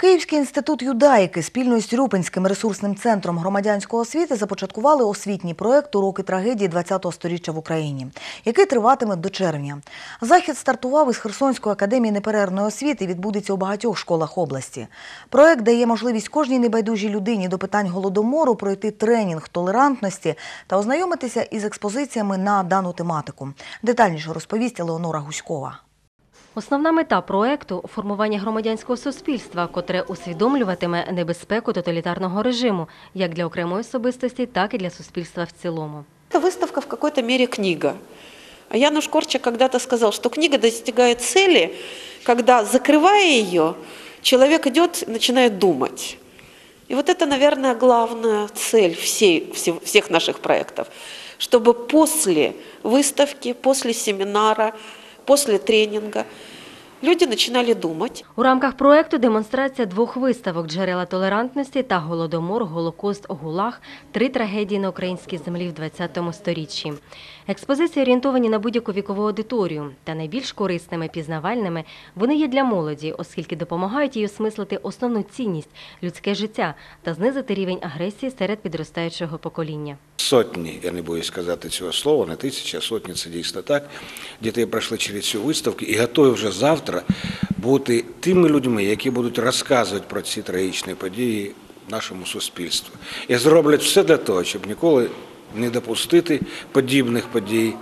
Київський інститут юдаїки спільно із Рюпинським ресурсним центром громадянської освіти започаткували освітній проект Уроки трагедії ХХ століття в Україні, який триватиме до червня. Захід стартував із Херсонської академії неперервної освіти і відбудеться у багатьох школах області. Проект дає можливість кожній небайдужій людині до питань голодомору пройти тренінг толерантності та ознайомитися із експозиціями на дану тематику. Детальніше розповість Елеонора Гуськова. Основна мета проекту формування громадянського суспільства, котре усвідомлюватиме небезпеку тоталітарного режиму як для окремої особистості, так і для суспільства в цілому. Это выставка в какой-то мере книга. А Януш Корчак когда-то сказал, что книга достигает цели, когда, закрывая ее, человек идет и начинает думать. И вот это, наверное, главная цель всей, все- всех наших проектов, чтобы после выставки, после семинара, после тренинга люди начинали думать, У рамках проекту демонстрація двох виставок джерела толерантності та голодомор, голокост, гулаг три трагедії на українській землі в 20 сторіччі. Експозиції орієнтовані на будь-яку вікову аудиторію, та найбільш корисними пізнавальними вони є для молоді, оскільки допомагають їй осмислити основну цінність людське життя та знизити рівень агресії серед підростаючого покоління. Сотні, я не боюсь сказати цього слова, не тисячі, а сотні це дійсно так. Дітей пройшли через цю виставку і готові вже завтра бути тими людьми, які будуть розказувати про ці трагічні події нашому суспільству. І зроблять все для того, щоб ніколи не допустити подібних подій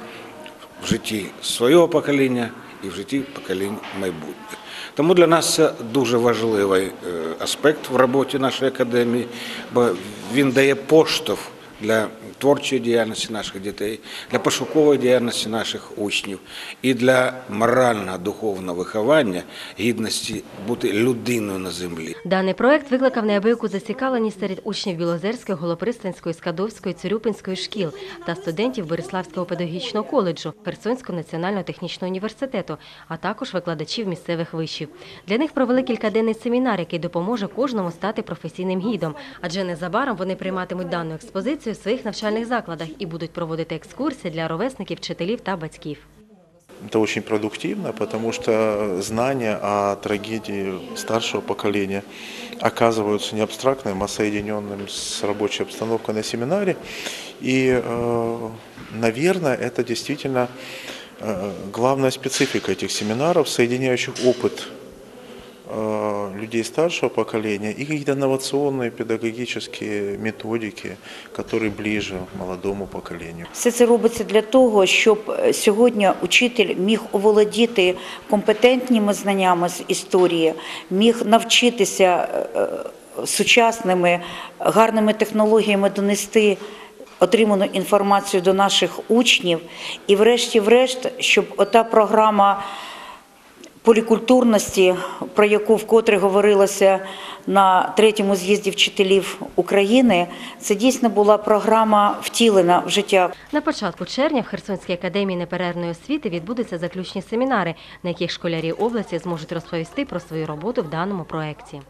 в житті свого покоління і в житті поколінь майбутніх. Тому для нас це дуже важливий е, аспект в роботі нашої академії, бо він дає поштовх для творчої діяльності наших дітей, для пошукової діяльності наших учнів і для морального духовного виховання, гідності бути людиною на землі. Даний проект викликав неабияку зацікавленість серед учнів Білозерської, Голопристанської, Скадовської, Цирюпинської шкіл та студентів Бориславського педагогічного коледжу, Херсонського національного технічного університету, а також викладачів місцевих вишів. Для них провели кількаденний семінар, який допоможе кожному стати професійним гідом, адже незабаром вони прийматимуть дану експозицію в своїх навчальних закладах і будуть проводити екскурсії для ровесників, вчителів та батьків. Это очень продуктивно, потому что знания о трагедии старшего поколения оказываются не абстрактным, а соединенным с рабочей обстановкой на семинаре. И, э, наверное, это действительно э, главная специфика этих семинаров, соединяющих опыт э, людей старшего поколения и какие-то инновационные педагогические методики, которые ближе молодому поколению. Все це робиться для того, щоб е, сьогодні учитель міг оволодіти компетентніми знаннями з історії, міг навчитися е, е, сучасними гарними технологіями донести отриману інформацію до наших учнів, і, врешті-врешт, щоб ота програма полікультурності, про яку вкотре говорилося на третьому з'їзді вчителів України, це дійсно була програма втілена в життя. На початку червня в Херсонській академії неперервної освіти відбудуться заключні семінари, на яких школярі області зможуть розповісти про свою роботу в даному проєкті.